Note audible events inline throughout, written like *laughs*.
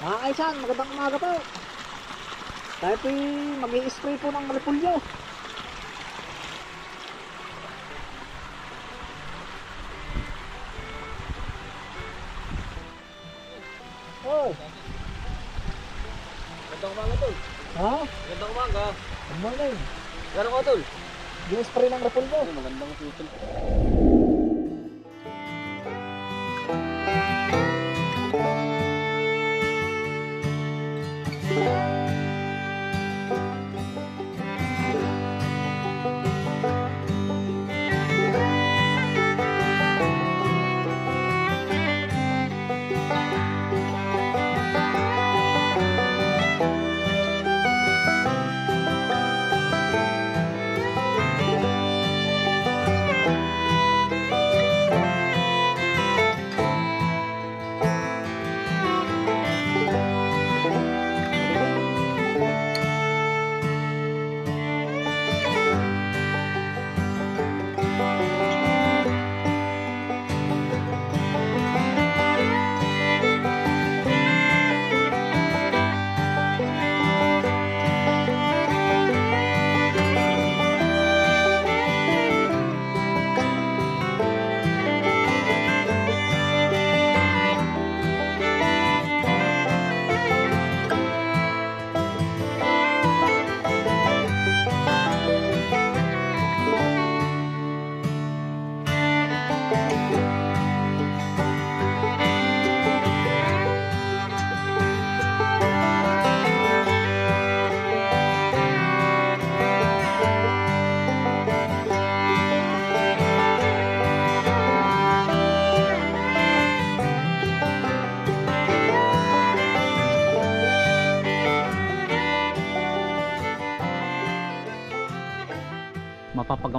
Mga kaisan, magandang umaga po. Tayo po mag spray po ng repulyo. Oh, Gandang umaga tol. ha? Gandang umaga. Morning. Gano'n ka tol? Mag-spray ng repulyo. Magandang tutol.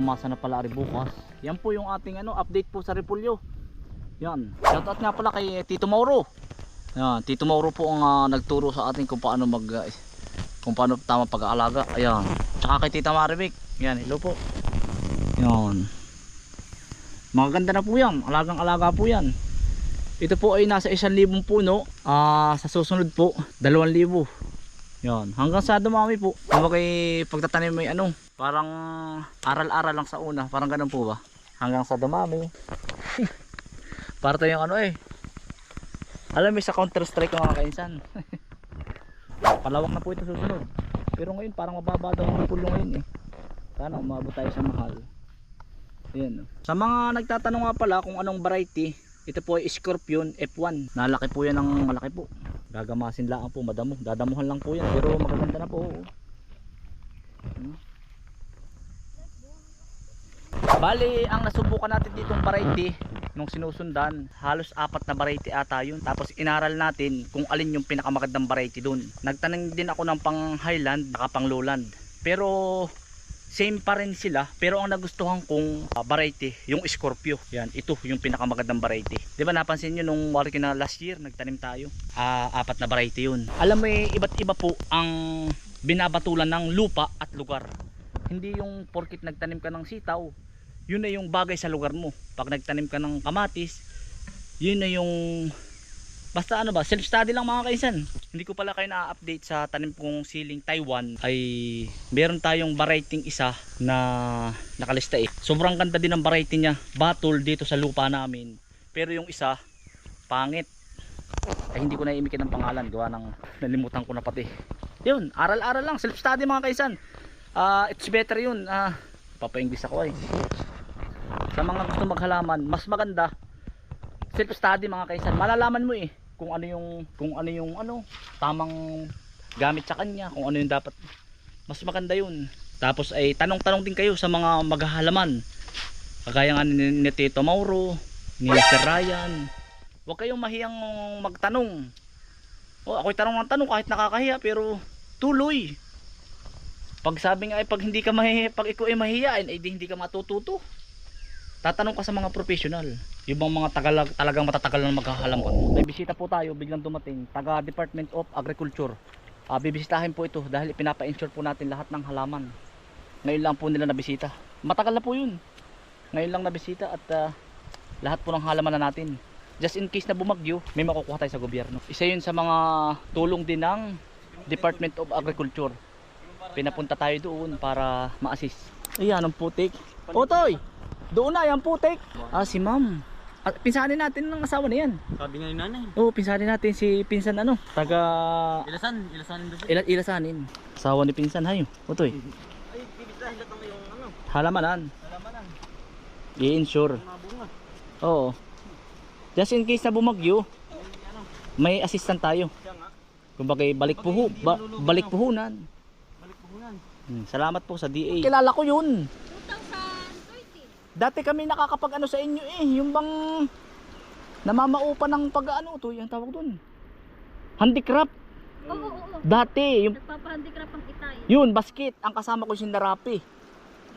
Mapapagamasa na pala rin bukas. Yan po yung ating ano update po sa repulyo yan. Shoutout nga pala kay Tito Mauro. Yan Tito Mauro po ang ah, nagturo sa atin kung paano mag ah, kung paano tama pag-aalaga. Ayan. Tsaka kay Tita Maribik yan hello po. Yan. Magaganda na po yan. Alagang alaga po yan. Ito po ay nasa 1,000 puno. Ah sa susunod po 2,000 yan, hanggang sa dumami po. Kumbaga pagtatanim may ano, parang aral-aral lang sa una, parang ganun po ba? Hanggang sa dumami. *laughs* Para tayong ano eh. Alam mo sa Counter Strike mga kainsan. *laughs* Palawak na po ito susunod. Pero ngayon parang mababa daw ang pulo ngayon eh. Sana umabot tayo sa mahal. Ayan. Sa mga nagtatanong nga pala kung anong variety, ito po ay Scorpion F1. Nalaki po yan ng malaki po. Gagamasin lang po, madamo. Dadamuhan lang po yan. Pero magaganda na po. oo. Hmm. Bali, ang nasubukan natin ditong variety nung sinusundan, halos apat na variety ata yun. Tapos inaral natin kung alin yung pinakamagandang variety dun. Nagtanong din ako ng pang highland, baka pang lowland. Pero same pa rin sila pero ang nagustuhan kong ah, variety yung Scorpio yan ito yung pinakamagandang variety di ba napansin nyo nung wari na last year nagtanim tayo Ah, apat na variety yun alam mo eh, iba't iba po ang binabatulan ng lupa at lugar hindi yung porkit nagtanim ka ng sitaw yun na yung bagay sa lugar mo. Pag nagtanim ka ng kamatis yun na yung basta ano ba self study lang mga kaisan. Hindi ko pala kayo na-update sa tanim kong siling Taiwan. Ay meron tayong variety isa na nakalista eh. Sobrang ganda din ng variety niya battle dito sa lupa namin. Pero yung isa pangit. Ay hindi ko na imikin ng pangalan gawa ng nalimutan ko na pati. Yun aral-aral lang self study mga kaisan. Ah, it's better yun. Ah papa-english ako eh sa mga gusto maghalaman mas maganda self study mga kaisan. Malalaman mo eh kung ano yung kung ano yung ano tamang gamit sa kanya kung ano yung dapat. Mas maganda yun. Tapos ay tanong-tanong din kayo sa mga maghahalaman. Kagaya nga ni, ni Tito Mauro ni Sir Ryan. Huwag kayong mahiyang magtanong. O ako'y tanong ng tanong kahit nakakahiya pero tuloy. Pag sabi nga ay pag hindi ka mahihiya pag ikaw ay mahihiyain ay di hindi ka matututo tatanong ka sa mga professional yung bang mga tagal, talagang matatagal na maghahalam may bisita po tayo biglang dumating taga Department of Agriculture Ah, bibisitahin po ito dahil pinapa-insure po natin lahat ng halaman ngayon lang po nila nabisita matagal na po yun ngayon lang nabisita at ah, lahat po ng halaman na natin just in case na bumagyo, may makukuha tayo sa gobyerno. Isa yun sa mga tulong din ng Department of Agriculture. Pinapunta tayo doon para ma-assist. Ayan, ang putik. Otoy! Doon na, yung putik. Ah, si ma'am. Ah, pinsanin natin ng asawa na yan. Sabi nga ni nanay. Oo, pinsanin natin si pinsan ano, taga Ilasan, ilasan doon siya. ila ilasanin. Asawa ni pinsan hayo. Otoy. Ay, bibitahin lahat ng yung ano, Halamanan. halamanan, I-insure. Oo. Just in case na bumagyo, may assistant tayo. Nga, Kumbaga balik puho, ba, balik puhunan. balik puhunan. Hmm, salamat po sa DA. Kilala ko yun. 2030. Dati kami nakakapag ano sa inyo eh, yung bang namamaupa ng pag ano to, yung tawag doon. Handicraft. Oo, oo, oo. Dati, yung Nagpapahandicraft ang itay. yun, basket, ang kasama ko si Narapi.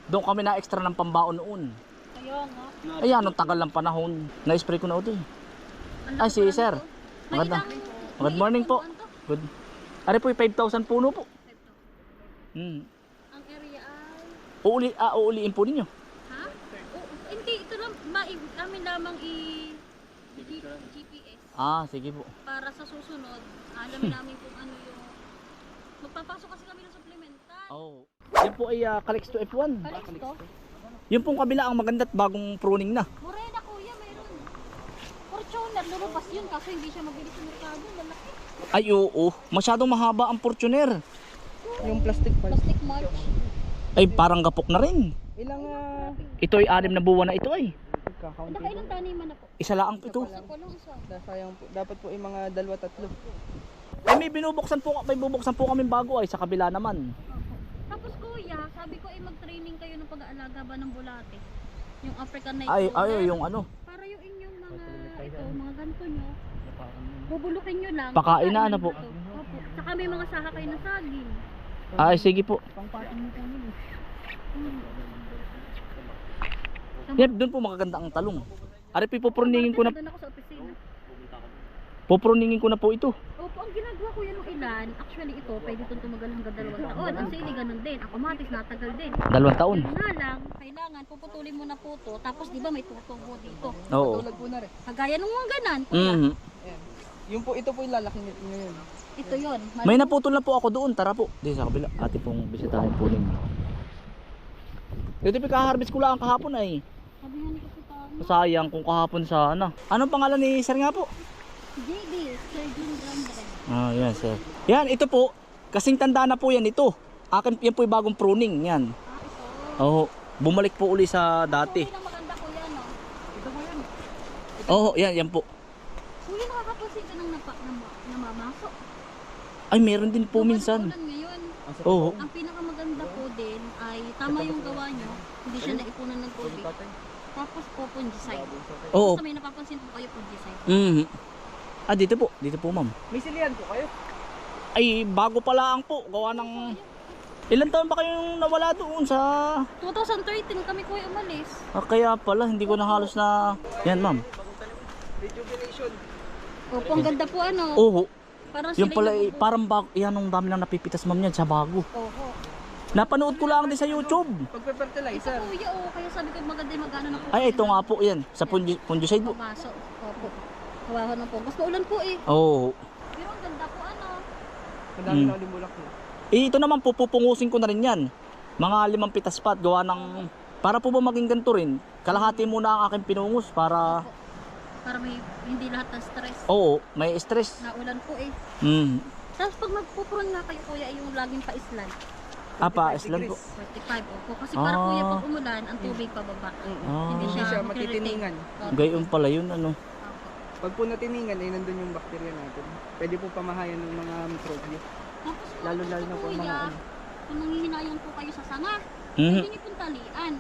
Doon kami na extra ng pambaon noon. Kaya nga. Ayan, nung tagal ng panahon, na-spray ko na ito eh. Ang Ay, laki si pa sir. naman to. May Maganda. ilang- Good may morning ilang po. punuan to? Good. Ari po, 5,000 puno po. Ito. Hmm. Ang area ay... Uuli, ah, uuliin po ninyo. Ha? Oo, hindi, ito lang. Ma, i- amin lamang i... G- GPS. Ah, sige po. Para sa susunod, alamin *laughs* namin kung ano yung... Magpapasok kasi kami ng supplemental. Oh. Yan po ay uh, Calix to F1. Balik to. Yung pong kabila ang maganda at bagong pruning na. Morena kuya, mayroon. Fortuner, lulupas yun kasi hindi siya mabilis sa merkado. Lalaki. Ay oo, masyadong mahaba ang Fortuner. Yung plastic pipe. Plastic mulch. Ay parang gapok na rin. Ilang uh, Ito ay anim na buwan na ito ay. Kakaunti Nakailang taniman na po. Isa lang ito. Isa lang isa. Sayang po. Dapat po yung mga dalawa tatlo. Ay may binubuksan po, may bubuksan po kami bago ay sa kabila naman. Tapos kuya, sabi ko ay mag-training kayo ng pag-aalaga ba ng bulate. Yung African Night Ay, ay yung ano. Para yung inyong mga, ito, mga ganto nyo, bubulukin nyo lang. Pakain na, ano po? Opo. Saka may mga saha kayo na saging. Ay sige po. Pangpatin mo po nun. Hmm. Yep, doon po magaganda ang talong. Ari po pupruningin ko na Doon ako sa opisina. pupruningin ko na po ito. Opo, ang ginagawa ko yan ng ilan, actually ito, pwede itong tumagal hanggang dalawang taon. Ang sili ganun din. Ako matis, natagal din. Dalawang taon. Yun nga lang, kailangan puputulin mo na po to. Tapos di ba may tutubo dito. Oo. Tulad po na rin. Kagaya nung mga ganan. kuya. Mhm. Ayan. Yung po, ito po yung lalaki nito ngayon. Ito yon. May naputol na po ako doon. Tara po. Di sa kabila. Ate pong bisitahin po ninyo. Ito po kaharvest ko lang kahapon ay. Kapitan, Sayang kung kahapon sana. Anong pangalan ni sir nga po? JD, Sir Grandre. Ah, yan sir. Yan, ito po. Kasing tanda na po yan ito. Akin, yan po yung bagong pruning. Yan. Ah, ito. Oo. Bumalik po uli sa dati. Kuya, maganda kuya, no? Ito po yun. Oo, yan, yan po. Kuya, nakakapansin ka ng napa, nam, namamasok. Ay, meron din po minsan. ngayon, Oo. ang pinakamaganda po din ay tama yung gawa nyo, hindi siya naipunan ng tubig. Tapos po fungicide. Oo. Basta may napapansin po kayo fungicide. Mhm. Ah, dito po. Dito po, ma'am. May silihan po kayo. Ay, bago pa lang po. Gawa ng... Ilan taon ba kayong nawala doon sa... 2013 kami kuya umalis. Ah, kaya pala, hindi ko na halos na... Yan, ma'am. Rejuvenation. Opo, ang ganda po ano. Oo. Parang Yung sila pala, yung eh, parang bago. Yan, ang dami lang napipitas, ma'am, yan sa bago. Oho. Napanood ko lang din sa YouTube. Ito Pagpe-fertilizer. kuya, oh, kaya sabi ko maganda yung magana na po. Ay, ito nga po yan. Sa fungi- fungicide po. Baso. Opo. Kawawa ng po. Mas maulan po eh. Oo. Pero ang ganda po ano. Madami Mm. na ulit bulak na. Eh, ito naman po, pupungusin ko na rin yan. Mga limang pitas pa at gawa ng... Para po ba maging ganito rin, kalahati muna ang aking pinungus para... Para may hindi lahat ng stress. Oo, may stress. Naulan po eh. Mm. Tapos pag magpupron nga kayo kuya, ay yung laging pa-islan. Apa, 45 islan po. 45 opo. Kasi para Ah. kuya pag umulan, ang tubig pababa. Ah, Hindi Hindi siya magre-retain. Opo. gayon pala yun, ano. Opo. Pag po natiningan, ay nandun yung bakterya natin. Pwede po pamahayan ng mga mikrobyo. Tapos po, Lalo-lalo na po ang mga kuya, ano. kung nanghihinayang po kayo sa sanga, Mhm. pwede niyo pong talian.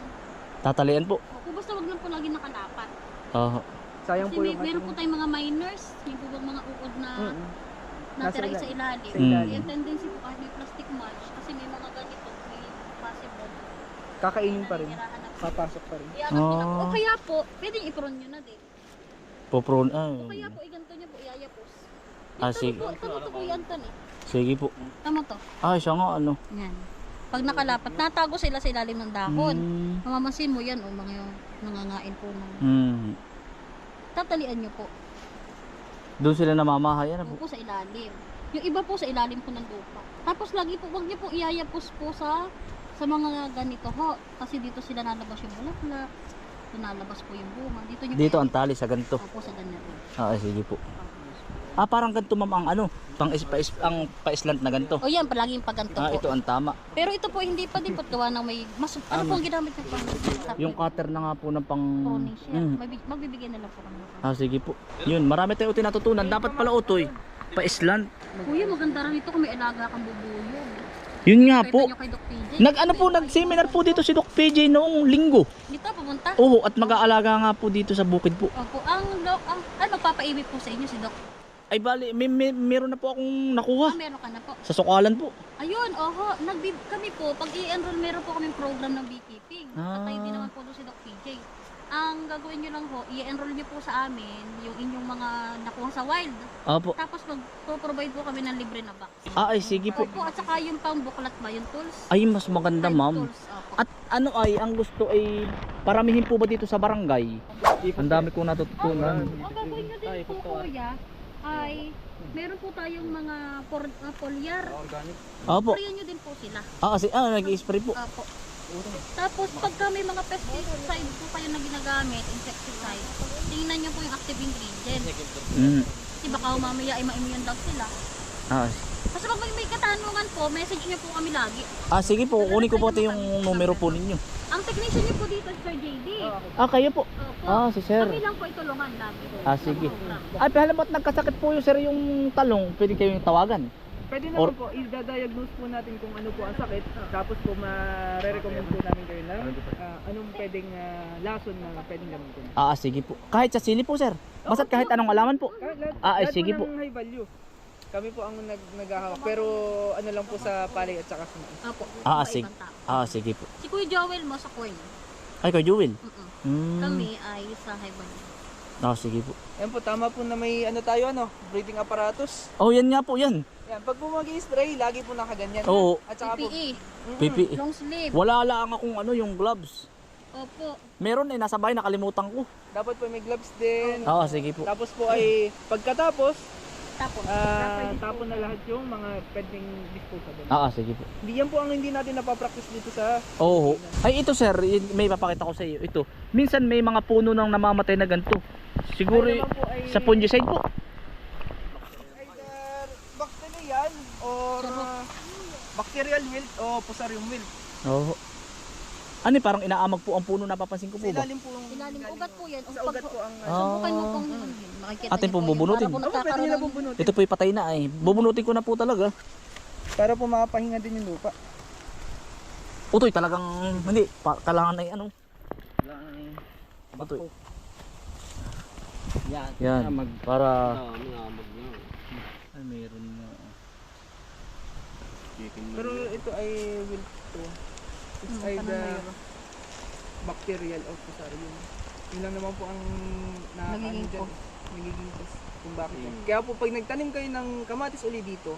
Tatalian po. Opo, basta wag lang po lagi nakalapat. Oo. Sayang Kasi po may, yung meron po tayong mga miners, yung po bang mga uod na Mm-mm. natira Nasa sa ilalim. sa ilalim. Yung tendency po kahit may plastic mulch, kasi may mga ganito, may possible. Kakainin pa rin. Papasok pa rin. Na po. Ah. O kaya po, pwedeng ipron nyo na din. Popron. O kaya Ah, po, iganto nyo po, iayapos. Ah, sige. tamo po, tamo to po yan tan eh. sige po. Tamo to. Ah, siya nga, ano. Yan. Pag nakalapat, natago sila sa ilalim ng dahon. Mm. Mamamansin mo yan, o mga yung nangangain po ng... Mm. Tatalian nyo po. Doon sila namamahay. Ano po? po sa ilalim. Yung iba po sa ilalim po ng lupa. Tapos lagi po, wag niyo po iayapos po sa sa mga ganito ho. Kasi dito sila nalabas yung bulaklak. Dito nalabas po yung bunga. Dito niyo Dito ang tali sa ganito. Opo, sa ganito. Ah, sige po. Ah, parang ganito ma'am ang ano, pang is, pa, is, ang pa-islant na ganito. O yan, palaging paganto Ah, po. ito ang tama. Pero ito po hindi pa din po gawa ng may mas ano po ang ginamit niya pang Yung cutter na nga po ng pang... pruning siya. Mm. Magbib- magbibigay na lang po kami. Ah, sige po. Yun, marami tayong tinatutunan. Dapat pala utoy. Pa-islant. Kuya, maganda rin ito kung may alaga kang bubuyog. Yun nga po. Nag ano po, nag-seminar po dito si Doc PJ noong linggo. Dito, pumunta. Oo, at mag-aalaga nga po dito sa bukid po. Opo, ang, doc, ang ano, magpapaibig po sa inyo si Doc. Ay bali, may, may, meron na po akong nakuha. Ah, meron ka na po. Sa sukalan po. Ayun, oho, nagbib kami po, pag i-enroll, meron po kaming program ng beekeeping. Ah. At tayo din naman po doon si Doc PJ. Ang gagawin nyo lang po, i-enroll nyo po sa amin yung inyong mga nakuha sa wild. Opo. Tapos mag-provide po kami ng libre na box. Ah, ay sige po. Opo, at saka yung pang buklat ba, yung tools? Ay, mas maganda ma'am. Tools, opo. At ano ay, ang gusto ay paramihin po ba dito sa barangay? Ang dami kong natutunan. Ang gagawin nyo din po, kuya, ay meron po tayong mga por, uh, foliar. Opo. Sprayan nyo din po sila. Ah, kasi ah, nag-spray po. Opo. Tapos pagka may mga pesticide po kayo na ginagamit, insecticide, tingnan nyo po yung active ingredient. Mm. Kasi baka mamaya ay ma-immune dog sila. Ah, Kasi pag may, may katanungan po, message nyo po kami lagi. ah, sige po, kunin ko po ito yung numero po ninyo. Ang technician nyo po dito, Sir JD. Ah, kayo po. Opo. Ah, si sir. Kami lang po itulungan lagi. Ah, sige. Ay, pero ba't nagkasakit po yung sir yung talong? Pwede kayong tawagan. Pwede Or- naman po, i-diagnose po natin kung ano po ang sakit. Tapos po ma-recommend po namin kayo ng ah, anong pwedeng ah, lason na pwedeng gamitin. Ah, sige po. Kahit sa sili po, sir. Basta't kahit anong alaman po. Kahit lahat, Ah, ay, lahat sige po ng high value. Kami po ang nag naghahawak. Pero ano lang po sa palay at saka sa mais. Opo. Ah, Iba-ibang sige. tao. Ah, sige po. Si Kuya Joel mo sa corn. Ay, kay Jewel. Mm-mm. Hmm. Kami ay sa Haiban. Ah, sige po. Yan po, tama po na may ano tayo, ano, breathing apparatus. Oh, yan nga po, yan. Yan, pag po mag spray lagi po nakaganyan. Oo. At saka po, PPE, Mm, Pipi. long sleeve. Wala lang akong ano, yung gloves. Opo. Meron eh, nasa bahay, nakalimutan ko. dapat po may gloves din. Ah, sige po. Tapos po ay pagkatapos, Tapos, ah, tapon na lahat yung mga pwedeng disposable. Ah, sige po. Hindi yan po ang hindi natin napapractice dito sa Oo. Ay, ito sir, may papakita ko sa iyo. Ito. Minsan may mga puno nang namamatay na ganito. Siguro Ay, naman po ay sa fungicide po. either bacterial or uh, bacterial wilt o fusarium wilt. Oo. Ano eh, parang inaamag po ang puno, napapansin ko po ba? ilalim po ang ilalim ugat po yan. Sa ugat po ang Ah. Subukan mo pong makikita Atin po bubunutin. Para po Opo, pwede nagkakaroon nyo na ng- bubunutin. Ito po patay na ay. Bubunutin ko na po talaga. Para po makapahinga din yung lupa. Utoy, talagang hindi. Pa, kailangan ay ano. Utoy. Yan. Yan. Para... Ah, mga amag nyo. Ay, meron Pero ito ay wilt to. It's Hmm, either bacterial or fusarium. Yun lang naman po ang nakakaano Nagiging dyan. cause. Nagiging cause kung bakit yan. Kaya po pag nagtanim kayo ng kamatis uli dito,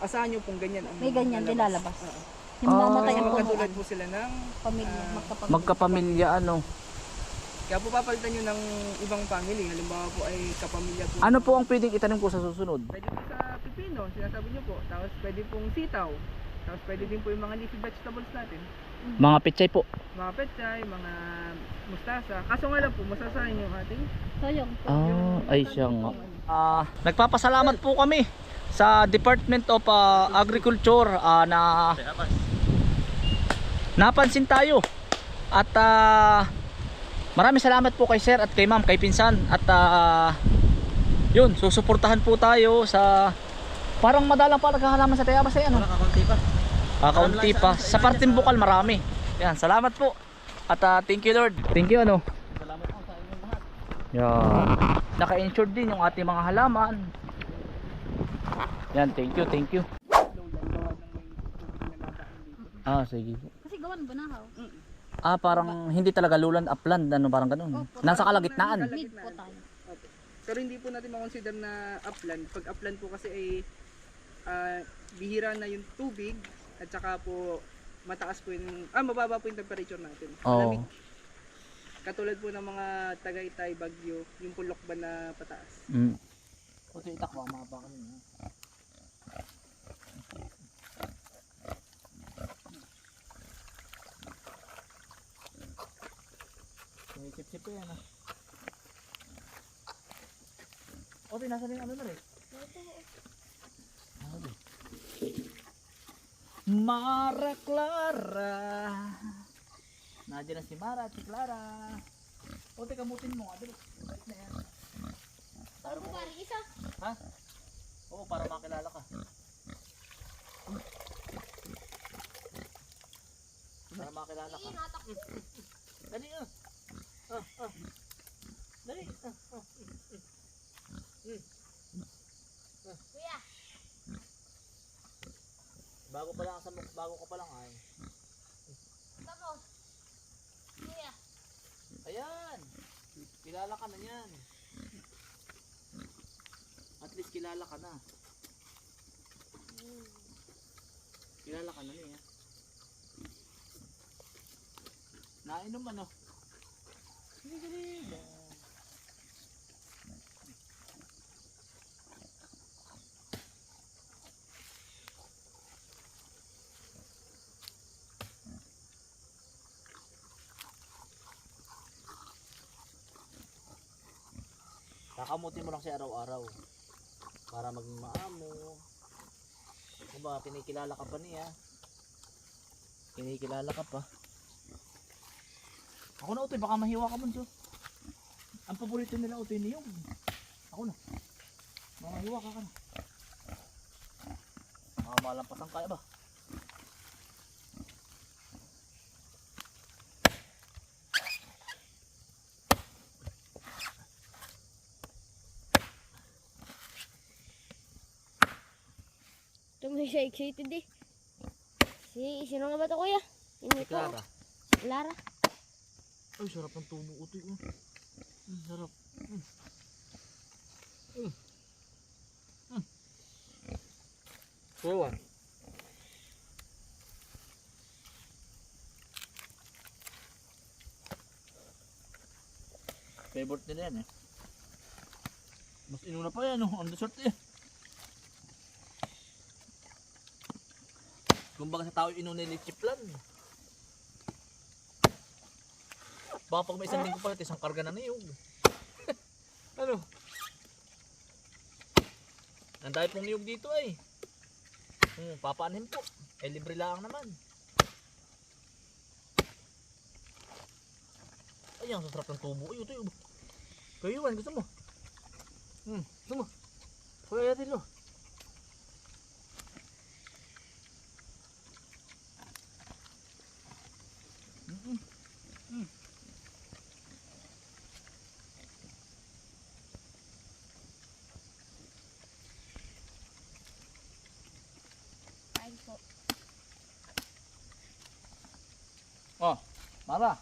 asahan nyo pong ganyan ang May ganyan, lalabas. dilalabas. Oo. Yung Ah. mamatay ang punuan. magkatulad po sila ng Pamilya, Ah, magkapamilya. Magkapamilya ano. Kaya po papalitan nyo ng ibang family. Halimbawa po ay kapamilya po. Ano po ang pwedeng itanim ko sa susunod? Pwede po sa pipino, sinasabi nyo po. Tapos pwede pong sitaw. Tapos pwede din po yung mga leafy vegetables natin. Mga pechay po. Mga petchay, mga mustasa. Kaso nga lang po, masasahin yung ating Sayang po. Ah, ay siya nga. Ah, nagpapasalamat po kami sa Department of ah, Agriculture ah, na napansin tayo. At ah, maraming salamat po kay sir at kay ma'am, kay pinsan at ah, yun, susuportahan po tayo sa parang madalang pa naghahalaman sa Tayabas ay ano. Nakakunti pa. Kakaunti pa. Sa parting bukal marami. Yan, salamat po. At ah, thank you Lord. Thank you ano. Salamat po sa inyong lahat. Yan. Naka-insured din yung ating mga halaman. Yan, thank you, thank you. Ah, sige po. Kasi gawan ba na how? Ah, parang hindi talaga luland upland, ano parang ganun. Nasa kalagitnaan. Mid po tayo. Pero hindi po natin makonsider na upland. Pag upland po kasi ay ah, bihira na yung tubig at saka po mataas po yung, ah mababa po yung temperature natin. Oo. Malamig. Katulad po ng mga Tagaytay, Bagyo, yung pulok ba na pataas. Mm. Puto itak ba mapakan Sumisip-sip ko yan ah. Ote, nasa rin ano na rin? Mara Clara. Nandiyan na si Mara at si Clara. Ote, kamutin mo. Abilis. Balik na yan. Para mo. isa. Ha? Oo, para makilala ka. Para makilala ka. Dali ah. Ah, ah. Dali. Ah. Kuya. Bago pa lang sa bago ka pa lang ay. Tapos. Kuya. Ayan. Kilala ka na niyan. At least kilala ka na. Kilala ka na niya. Nainom ano? Kakamutin mo lang siya araw-araw. Para maging maamo. Kung ba, kinikilala ka pa niya. Kinikilala ka pa. Ako na utoy, baka mahiwa ka bunso. Ang paborito nila utoy niyog. Ako na. Baka mahiwa ka ka na. Baka malampasan kaya ba? Tumay siya excited eh. Si, sino nga ba to kuya? Hindi Si Clara. Ay, sarap ng tubo utoy. Oh. Mm, sarap. Mm. Mm. Mm. Favorite nila yan eh. Mas inuna pa yan oh. Ang dessert eh. Kumbaga sa tao inuna ni Chiplan. Baka pag may isang linggo pala, isang karga na niyog. *laughs* ano? Ang dahil pong niyog dito ay. Hmm, papaanin po. Eh, libre lang naman. Ay, ang sasarap ng tubo. Ay, ito yun. Kayo gusto mo? Hmm, gusto mo? Kaya natin lo. Kain po. Oh, Mara.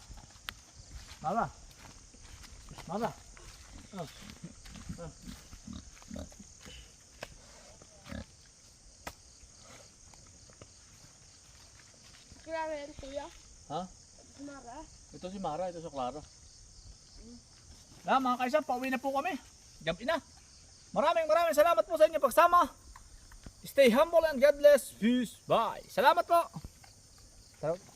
Mara. Mara. Oh. Oh. Clara yan kuya. Ha? Mara. Ito si Mara, ito si Clara. Na mga kaisa, pauwi na po kami. Gabi na. Maraming maraming salamat po sa inyo pagsama. Stay humble and God bless. Peace. Bye. Salamat po. Sarap.